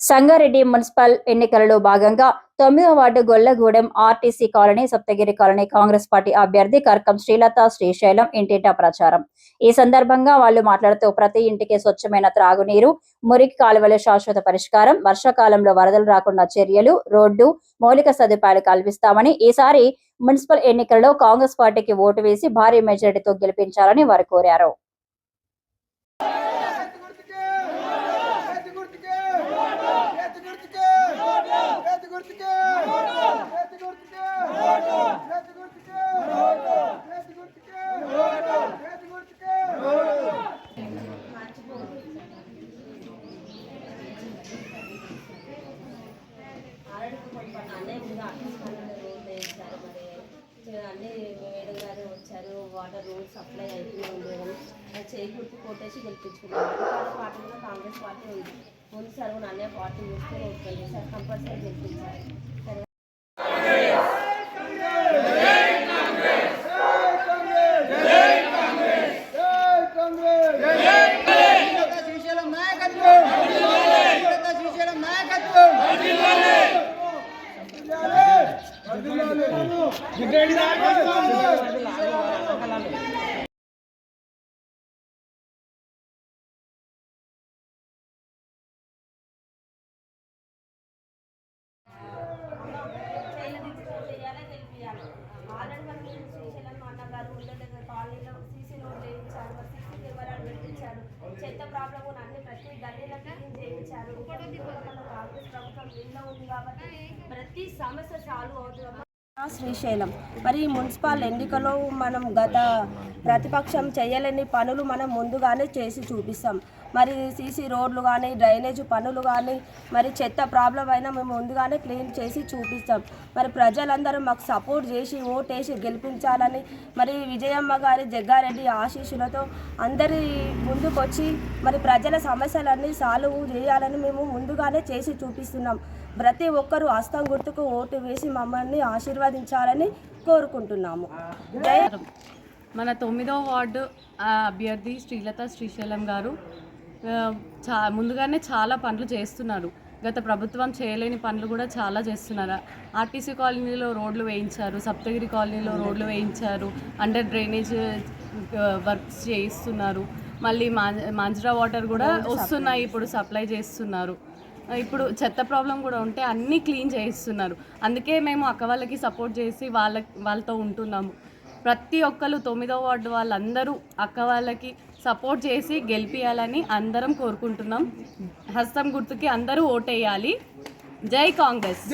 Sangareddy municipal ఎన్నికలలో భాగంగా తొమ్మిదవ ward Gollagudem RTC colony Saptagiri colony Congress party అభ్యర్థి కర్కం శ్రీలత శ్రీశైలం ఇంటింటా ప్రచారం. ఈ సందర్భంగా వాళ్ళు మాట్లాడుతూ ప్రతి ఇంటికి స్వచ్ఛమైన త్రాగునీరు మురికి కాలువల శాశ్వత పరిష్కారం వర్షాకాలంలో వరదలు రాకుండా చర్యలు రోడ్డు మౌలిక సదుపాయాలు కల్పిస్తామని ఈసారి మున్సిపల్ ఎన్నికల్లో కాంగ్రెస్ పార్టీకి ఓటు వేసి భారీ మెజారిటీతో గెలిపించాలని వారు కోరారు. అదే మీరు ఆఫీస్కి రూల్ వేయించారు మరి అన్నీ మేడం గారు వచ్చారు వాటర్ రూల్ సప్లై అవుతూనే ఉండేవని కొట్టేసి గెలిపించుకున్నారు పార్టీ కాంగ్రెస్ పార్టీ ఉంది. ముందు సార్ నన్నే పార్టీ చూస్తే కంపల్సరీ గెలిపించారు చెత్త ప్రాబ్లం అన్ని ప్రతి గల్లీలో చేయించారు కాంగ్రెస్ ప్రభుత్వం నీళ్ళ ఉంది కాబట్టి ప్రతి సమస్య సాల్వ్ అవుతుంది. శ్రీశైలం. మరి మున్సిపల్ ఎన్నికలో మనం గత ప్రతిపక్షం చేయలేని పనులు మనం ముందుగానే చేసి చూపిస్తాం. మరి సీసీ రోడ్లు కానీ డ్రైనేజ్ పనులు కానీ మరి చెత్త ప్రాబ్లం అయినా మేము ముందుగానే క్లీన్ చేసి చూపిస్తాం. మరి ప్రజలందరూ మాకు సపోర్ట్ చేసి ఓటేసి గెలిపించాలని మరి విజయమ్మ గారి జగ్గారెడ్డి ఆశీస్సులతో అందరి ముందుకొచ్చి మరి ప్రజల సమస్యలన్నీ సాల్వ్ చేయాలని మేము ముందుగానే చేసి చూపిస్తున్నాం. ప్రతి ఒక్కరూ హస్తం గుర్తుకు ఓటు వేసి మమ్మల్ని ఆశీర్వదించాలని కోరుకుంటున్నాము. మన తొమ్మిదవ వార్డు అభ్యర్థి శ్రీలత శ్రీశైలం గారు చా ముందుగానే చాలా పనులు చేస్తున్నారు. గత ప్రభుత్వం చేయలేని పనులు కూడా చాలా చేస్తున్నారు. ఆర్టీసీ కాలనీలో రోడ్లు వేయించారు సప్తగిరి కాలనీలో రోడ్లు వేయించారు అండర్ డ్రైనేజ్ వర్క్స్ చేయిస్తున్నారు. మళ్ళీ మాంజ మాంజరా వాటర్ కూడా వస్తున్నాయి ఇప్పుడు సప్లై చేస్తున్నారు. ఇప్పుడు చెత్త ప్రాబ్లం కూడా ఉంటే అన్నీ క్లీన్ చేయిస్తున్నారు. అందుకే మేము అక్క వాళ్ళకి సపోర్ట్ చేసి వాళ్ళ వాళ్ళతో ఉంటున్నాము. ప్రతి ఒక్కరు తొమ్మిదో వార్డు వాళ్ళందరూ అక్క వాళ్ళకి సపోర్ట్ చేసి గెలిపియాలని అందరం కోరుకుంటున్నాం. హస్తం గుర్తుకి అందరూ ఓటేయాలి. జై కాంగ్రెస్.